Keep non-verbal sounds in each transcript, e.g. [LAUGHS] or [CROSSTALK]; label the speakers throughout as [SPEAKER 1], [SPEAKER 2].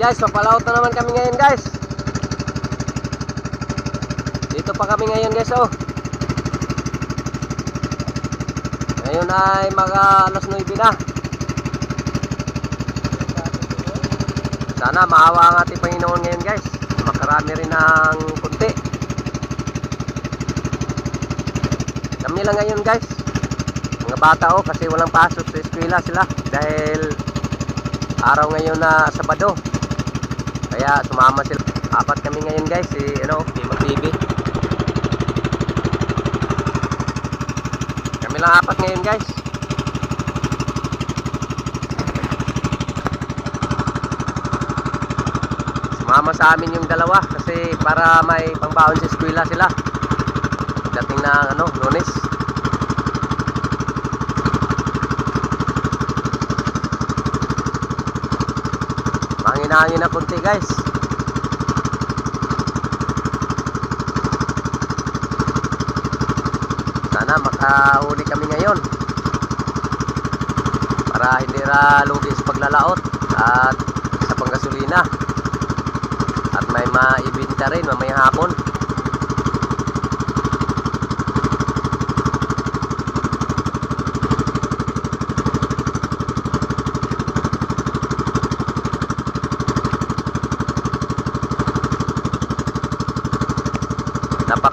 [SPEAKER 1] guys, papalaot na naman kami ngayon guys. Dito pa kami ngayon guys oh. Ngayon ay mga alas 9 na. Sana maawa ang ating Panginoon ngayon guys. Makarami rin ng kunti. Kami lang ngayon guys. Mga bata oh kasi walang pasok sa eskwela sila dahil araw ngayon na Sabado. Kaya sumama sila. Apat kami ngayon guys, si ano, Timo TV. Kami lang apat ngayon guys. Sumama sa amin yung dalawa kasi para may pangbaon sa eskwela sila. Dating na ano, lunes. Mangin-hangin na konti guys. Sana makahuli kami ngayon. Para hindi ra lugi sa paglalaot at sa panggasolina. At may maibinta rin mamaya hapon.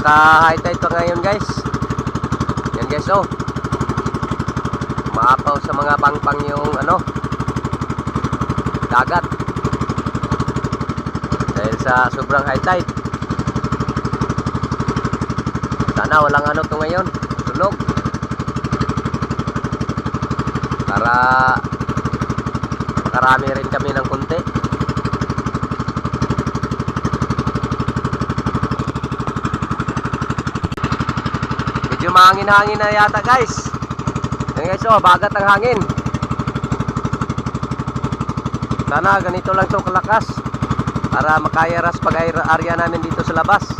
[SPEAKER 1] Napaka high tide pa ngayon guys. Yan guys oh. Maapaw sa mga pangpang yung ano dagat. Dahil sa sobrang high tide. Sana walang ano to ngayon. Tulog. Para makarami rin kami ng kunti. Medyo mahangin-hangin na yata guys. Yan guys oh, bagat ang hangin. Sana ganito lang to kalakas para makayaras pag area namin dito sa labas.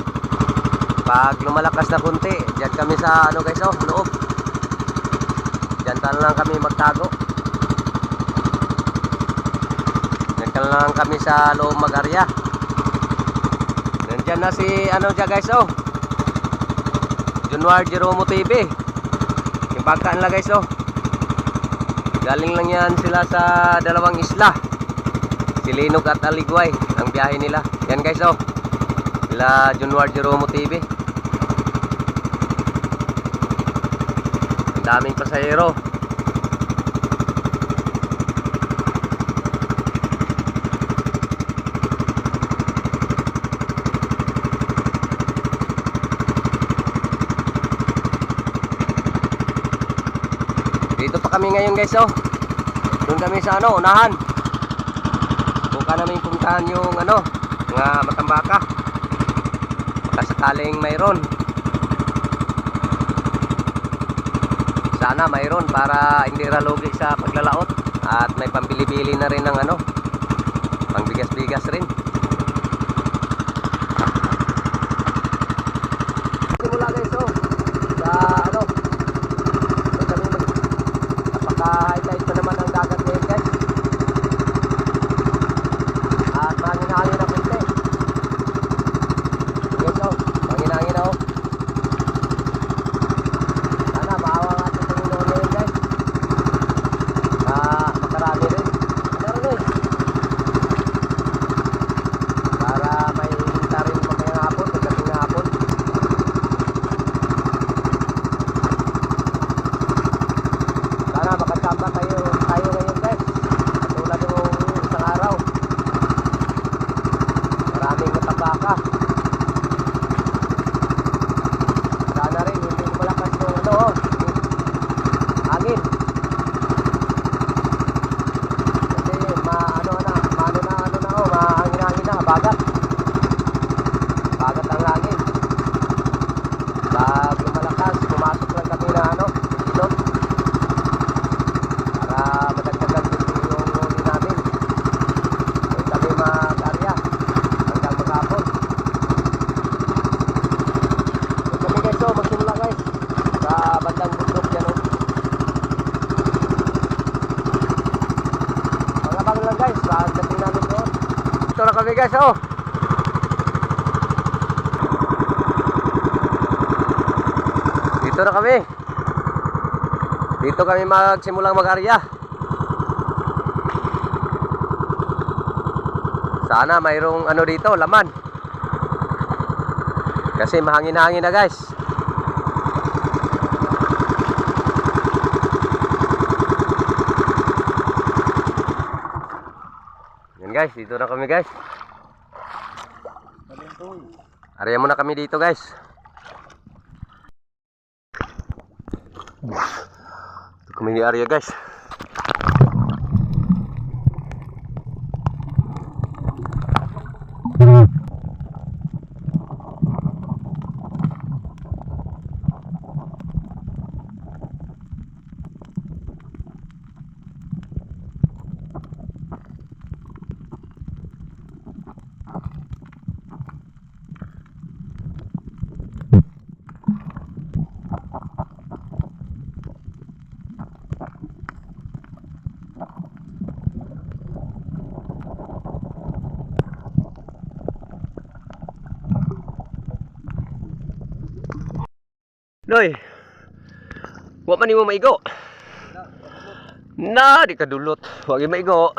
[SPEAKER 1] Pag lumalakas na kunti, diyan kami sa ano guys oh, loob. Diyan na lang kami magtago. Diyan ka lang kami sa loob mag-area. Nandiyan na si ano dyan guys oh. Junwar Jeromo TV. Yung bangka nila guys oh. Galing lang yan sila sa dalawang isla. Silinog at Aligway ang biyahe nila. Yan guys oh. Sila Junwar Jeromo TV. daming pasahero. Dito pa kami ngayon guys oh. Doon kami sa ano, unahan. Buka namin puntahan yung ano, mga matambaka. Baka sakaling mayroon. Sana mayroon para hindi ralugi sa paglalaot. At may pambili-bili na rin ng ano, pangbigas-bigas rin. Simula guys oh, sa ano, doon kami mag Napaka-highlight pa naman ang dagat ngayon guys. At mahangin-hangin na kunti. Yes oh, mahangin-hangin na oh. Sana maawa ang ating Panginoon ngayon guys. Na makarami rin. Meron eh. Para may hinta rin mamayang hapon, pagdating ng hapon. Sana makasama tayo, tayo ngayon guys. Katulad ng isang araw. Maraming matambaka. Sana rin, hindi malakas yung ano, oh, hangin. Kasi ma, ano na, maano na, ano na, oh, mahangin-hangin na, bagat. Bagat ang hangin. Pag lumalakas, pumasok lang kami na, ano, silot para madagdagan din yung huli namin. Huwag kami mag-arya hanggang maghapon. Huwag kami guys, oh, magsimula guys sa bandang bundok dyan. Oh. Pangabang lang guys, pagdating namin doon. Ito na kami guys, oh. Dito na kami. Dito kami magsimulang mag-arya. Sana mayroong ano dito, laman. Kasi mahangin-hangin na guys. Yan guys, dito na kami guys. Arya muna kami dito guys. Ito kami ni Arya guys. Nimo maigo. Na, di ka dulot. Wa gyud maigo.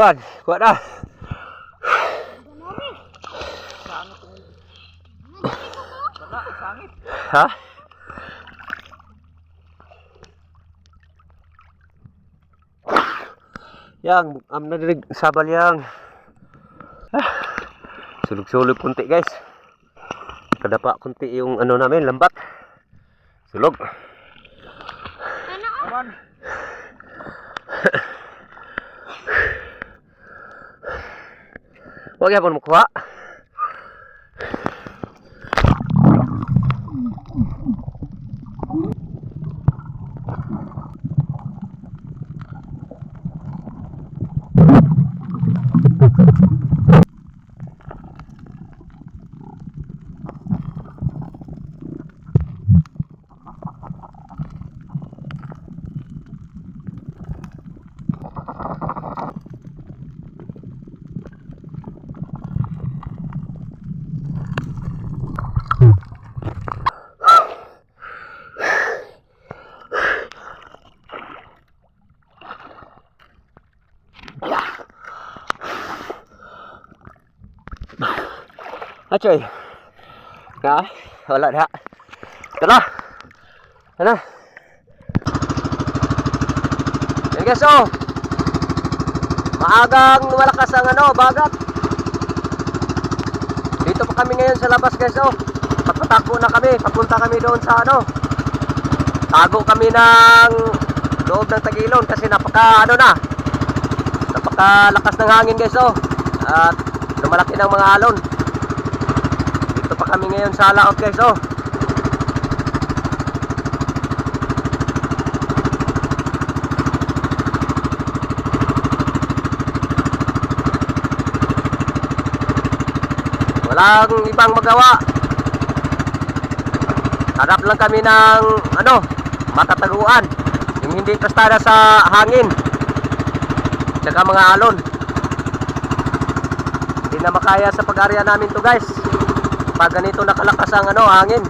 [SPEAKER 1] Kuan, kuan na. Ha? Yang, am na dirig sabal yang. Ah, sulog-sulog kunti guys. Kadapa kunti yung ano namin, lambat. Sulog. [LAUGHS] Huwag yapon mo Achoy. Na, wala na. Ito na. Yan guys, oh. Maagang malakas ang ano, bagat. Dito pa kami ngayon sa labas guys, oh. Papatakbo na kami, papunta kami doon sa ano. Tago kami ng loob ng Tagilon kasi napaka ano na. Napakalakas ng hangin guys, oh. At lumalaki ng mga alon. Kami ngayon sa laot guys, oh. Walang ibang magawa. Hanap lang kami ng ano, matataguan. Yung hindi kastada sa hangin. Tsaka mga alon. Hindi na makaya sa pag-area namin to guys. Pag ganito nakalakas ang ano, hangin.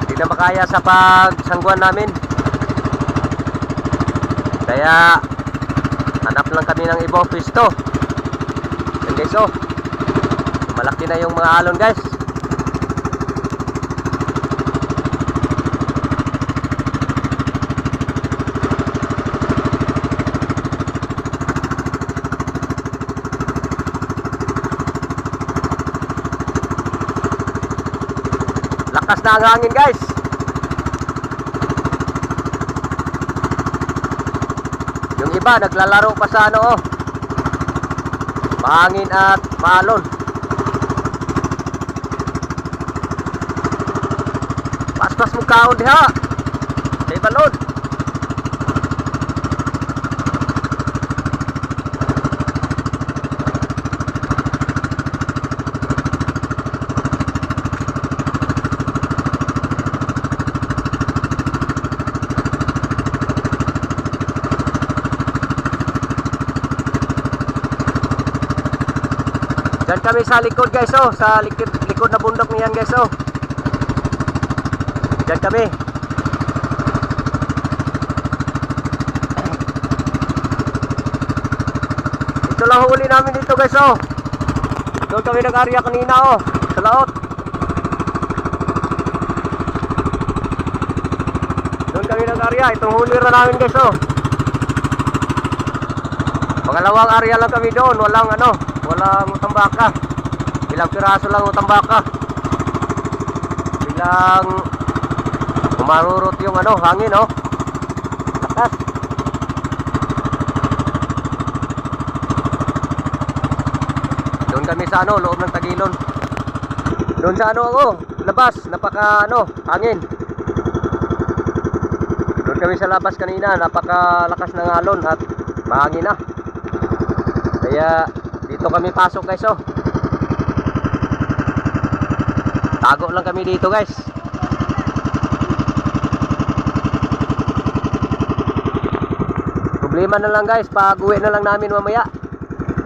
[SPEAKER 1] Hindi na makaya sa pagsangguan namin. Kaya hanap lang kami ng ibang pwesto. Yan guys oh. Malaki na yung mga alon guys. Lakas na ang hangin guys. Yung iba naglalaro pa sa ano oh. Mahangin at maalon. Paspas mo kaon diha. Sa balon. Diyan kami sa likod guys oh, sa likod, likod na bundok niyan guys oh. Diyan kami. Ito lang huli namin dito guys oh. Doon kami nag-area kanina oh, sa laot. Doon kami nag-area, itong huli na namin guys oh. Pangalawang area lang kami doon, walang ano, walang utambaka. Ilang piraso lang utambaka. Bilang umarurot yung ano, hangin oh. Lakas. Doon kami sa ano, loob ng Tagilon. Doon sa ano ako, labas, napaka ano, hangin. Doon kami sa labas kanina, napakalakas ng alon at mahangin na. Kaya dito kami pasok guys oh. Tago lang kami dito guys. Problema na lang guys, pag uwi na lang namin mamaya.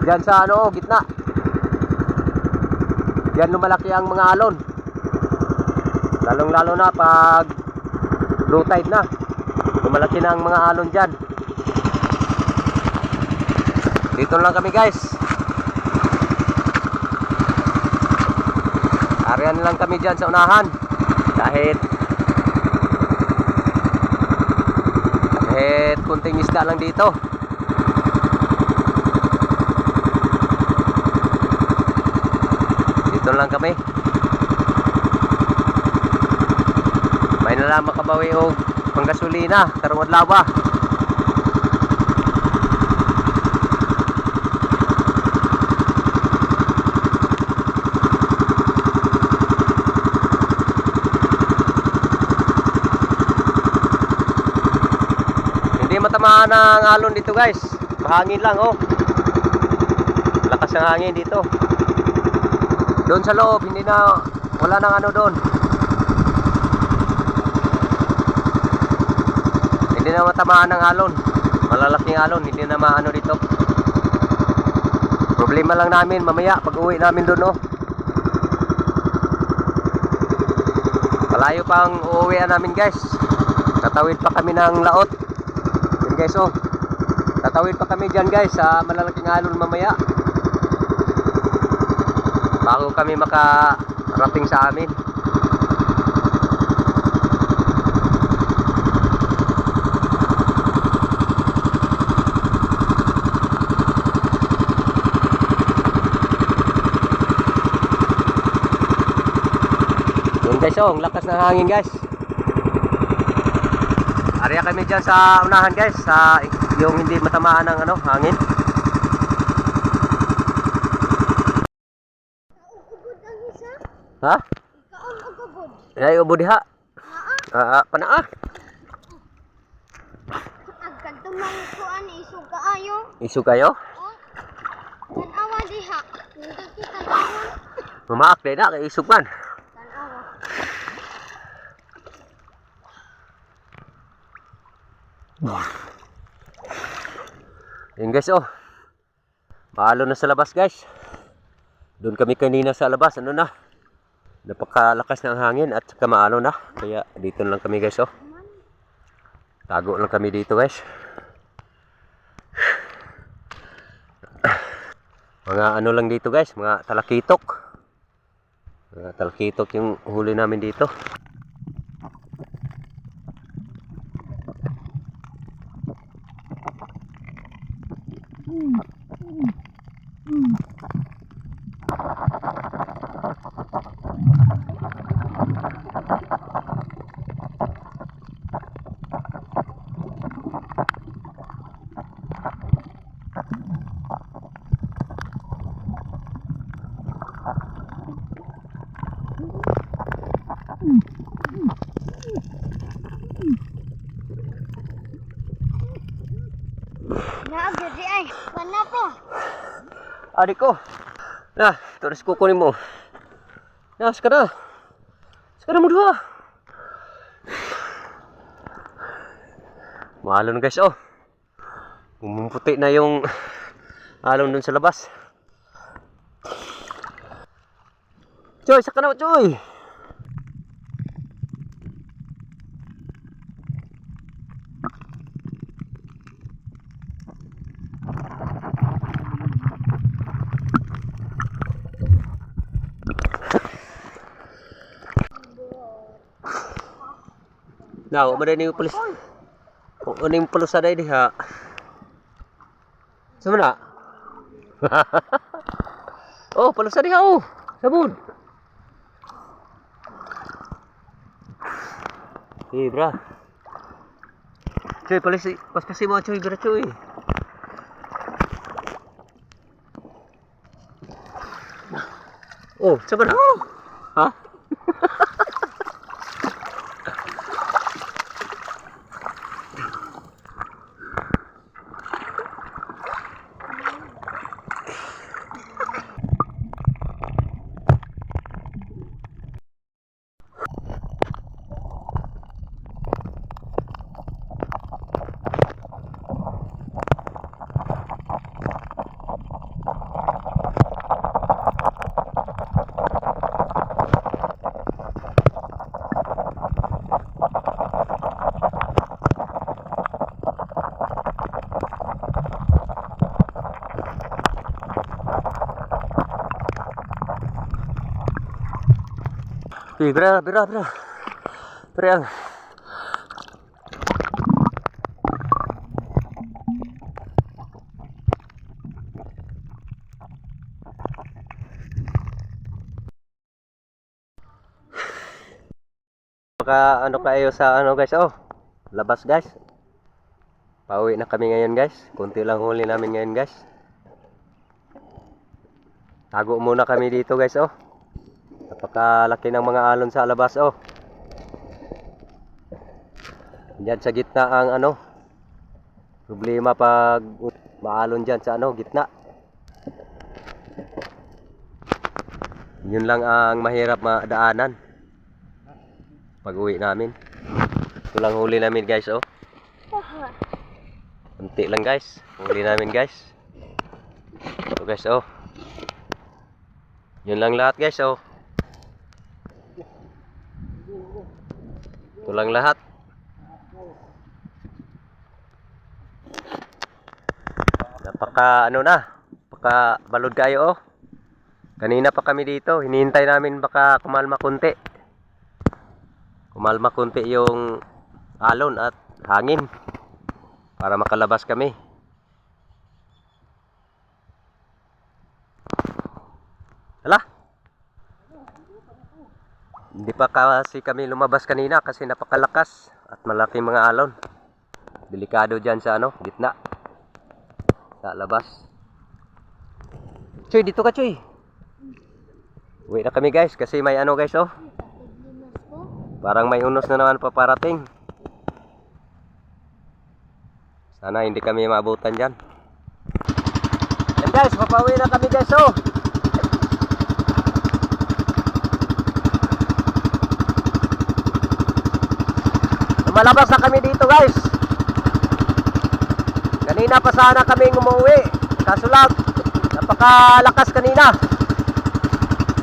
[SPEAKER 1] Diyan sa ano, oh, gitna. Diyan lumalaki ang mga alon. Lalong lalo na pag low tide na. Lumalaki na ang mga alon dyan. Dito lang kami guys. Arian lang kami dyan sa unahan. Kahit kahit kunting isda lang dito. Dito lang kami. May na lang makabawi og panggasolina karong adlaw. Matamaan ang alon dito guys. Mahangin lang oh. Lakas ng hangin dito. Doon sa loob, hindi na wala nang ano doon. Hindi na matamaan ng alon. Malalaking alon, hindi na maano dito. Problema lang namin mamaya pag uwi namin doon oh. Malayo pang uuwian namin guys. Tatawid pa kami ng laot. Guys oh. Tatawid pa kami dyan guys sa malalaking alon mamaya. bago kami makarating sa amin. Yun guys, oh, ang lakas ng hangin guys. Area kami dyan sa unahan guys, sa yung hindi matamaan ng ano, hangin. Ha? Ay, ubo diha. Ah, ah, panaa.
[SPEAKER 2] Agkad tumang kuan isog kaayo.
[SPEAKER 1] Isu kayo?
[SPEAKER 2] Tanawa diha. Hindi kita.
[SPEAKER 1] Mamaak na, kay isug man.
[SPEAKER 2] Tanawa.
[SPEAKER 1] Yun guys, oh. Maalo na sa labas guys. Doon kami kanina sa labas, ano na. Napakalakas ng hangin at saka maalo na. Kaya dito lang kami guys, oh. Tago lang kami dito guys. Mga ano lang dito guys, mga talakitok. Mga talakitok yung huli namin dito.
[SPEAKER 2] Naagad di ay. Kana po.
[SPEAKER 1] Adik ko. Nah, terus kukunin mo. Nah, sekarang. Sekarang mo dua. Guys, oh. Pumumputi na yung alon dun sa labas. Choy, saka na, Choy. Nah, mo din yung pulis. Ano yung pulis sa diha? Sama na? [LAUGHS] oh, pulis sa diha oh. Sabun. Eh, bra. Cuy, pulis, pas-pasi mo cuy, bra cuy. Oh, sama na? Ha? Eh, bra, bra, bra. Bra. Maka ano kayo sa ano guys, oh. Labas guys. Pauwi na kami ngayon guys. Kunti lang huli namin ngayon guys. Tago muna kami dito guys, oh. Napakalaki ng mga alon sa labas oh. Diyan sa gitna ang ano. Problema pag maalon diyan sa ano, gitna. Yun lang ang mahirap madaanan. Pag uwi namin. Ito lang huli namin guys oh. Kunti lang guys. Huli namin guys. Ito guys oh. Yun lang lahat guys oh. Ito lang lahat. Napaka ano na. Napaka balod kayo oh. Kanina pa kami dito, hinihintay namin baka kumalma konti. Kumalma konti yung alon at hangin para makalabas kami. Hala? Hindi pa kasi kami lumabas kanina kasi napakalakas at malaking mga alon. Delikado dyan sa ano, gitna. Sa labas. Choy, dito ka Choy. Uwi na kami guys kasi may ano guys oh. Parang may unos na naman paparating. Sana hindi kami maabutan dyan. Yan guys, papauwi na kami guys oh. Lumalabas na kami dito guys. Kanina pa sana kami umuwi. Kaso lang, napakalakas kanina.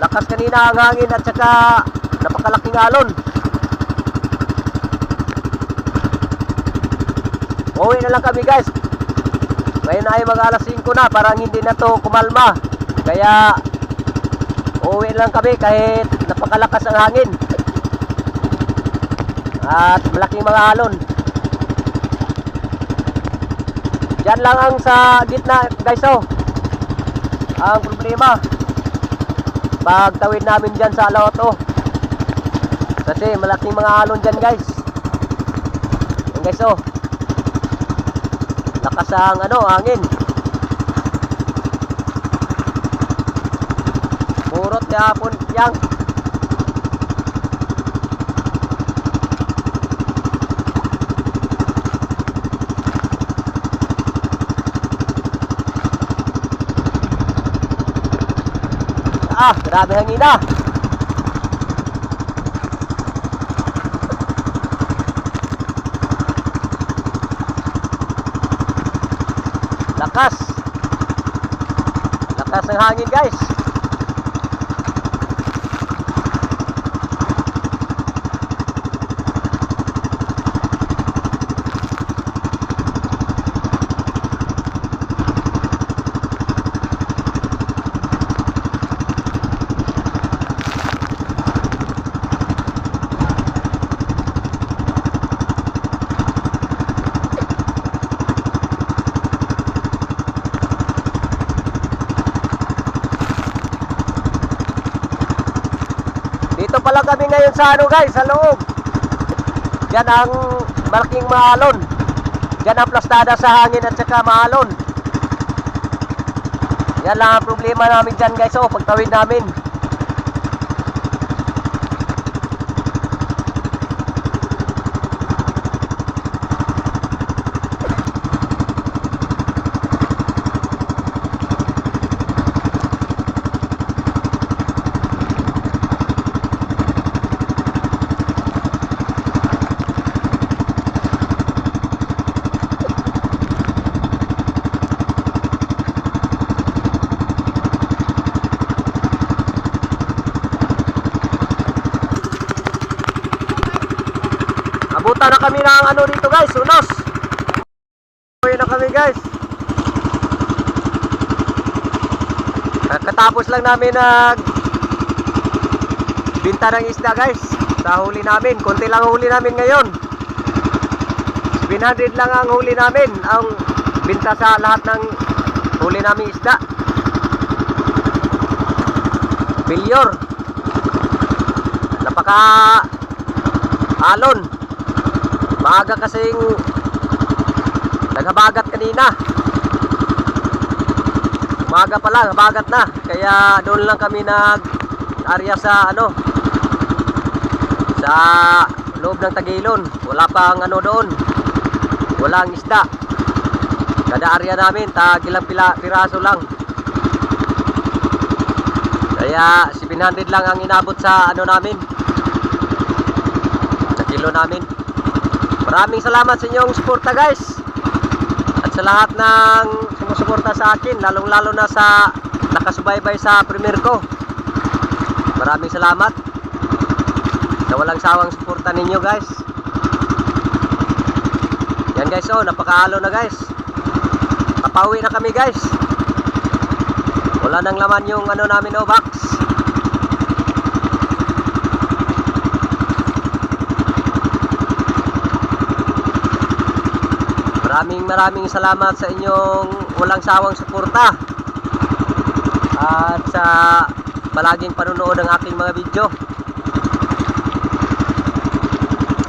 [SPEAKER 1] Lakas kanina ang hangin at saka napakalaking alon. Uwi na lang kami guys. Ngayon ay mga alas 5 na, parang hindi na to kumalma. Kaya uwi lang kami kahit napakalakas ang hangin. At malaking mga alon. Diyan lang ang sa gitna guys oh. Ang problema. Pagtawid namin dyan sa Alawato kasi malaking mga alon dyan guys. Yan guys oh. Lakas ang ano hangin. Purot yapon yang ah grabe hangin na lakas. Lakas ng hangin guys Dito pala kami ngayon sa ano guys, sa loob. Yan ang malaking maalon. Yan ang plastada sa hangin at saka maalon. Yan lang ang problema namin dyan guys, oh, pagtawid namin. Abutan na kami ng ano dito guys, unos. Uwi na kami guys. Katapos lang namin nag binta ng isda guys sa huli namin. Konti lang ang huli namin ngayon. 700 lang ang huli namin. Ang binta sa lahat ng huli namin isda. Bilyor. Napaka alon. Maaga kasing naghabagat kanina. Umaga pa lang, habagat na. Kaya doon lang kami nag area sa ano sa loob ng Tagilon. Wala pang ano doon. Walang isda. Kada area namin, tag ilang pila, piraso lang. Kaya 700 lang ang inabot sa ano namin. Sa kilo namin. Maraming salamat sa inyong suporta guys. At sa lahat ng sumusuporta sa akin, lalong lalo na sa nakasubaybay sa premier ko. Maraming salamat sa walang sawang suporta ninyo guys. Yan guys oh, napakaalo na guys. Papauwi na kami guys. Wala nang laman yung ano namin o box. Maraming maraming salamat sa inyong walang sawang suporta. At sa palaging panunood ng aking mga video.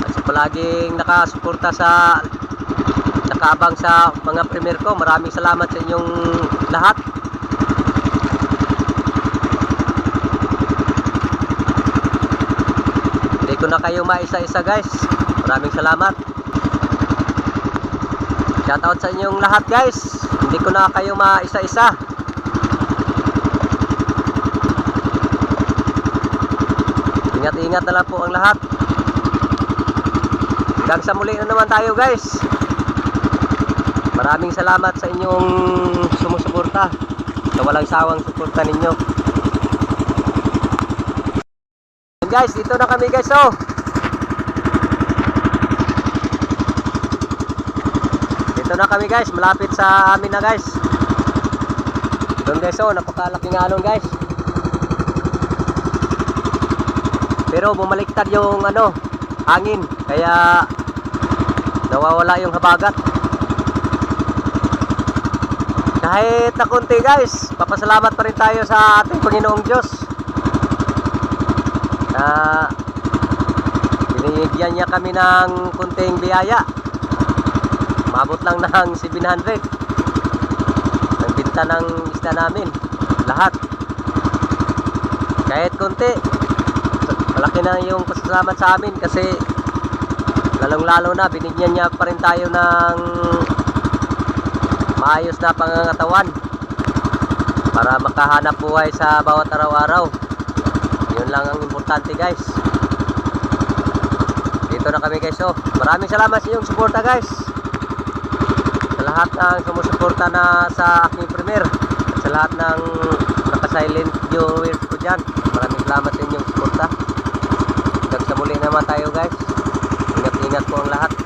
[SPEAKER 1] At sa palaging nakasuporta sa nakaabang sa mga premier ko. Maraming salamat sa inyong lahat. Hindi ko na kayo maisa-isa guys. Maraming salamat. Shoutout sa inyong lahat guys. Hindi ko na kayo maisa-isa. Ingat-ingat na lang po ang lahat. Hanggang sa muli na naman tayo guys. Maraming salamat sa inyong sumusuporta. Sa walang sawang suporta ninyo. Guys, dito na kami guys oh. Dito na kami guys, malapit sa amin na guys. Doon guys oh, napakalaking alon guys. Pero bumaliktad yung ano, hangin. Kaya nawawala yung habagat. Kahit na konti guys, papasalamat pa rin tayo sa ating Panginoong Diyos. Na binigyan niya kami ng kunting biyaya. Mabot lang ng 700. Ang binta ng isda namin. Lahat. Kahit konti, malaki na yung pasasalamat sa amin kasi lalong lalo na binigyan niya pa rin tayo ng maayos na pangangatawan para makahanap buhay sa bawat araw-araw yun lang ang importante guys dito na kami guys oh maraming salamat sa inyong suporta guys lahat ng sumusuporta na sa aking premier. At sa lahat ng naka-silent viewers ko dyan maraming salamat sa inyong suporta. Hanggang sa muli naman tayo guys. Ingat ingat po ang lahat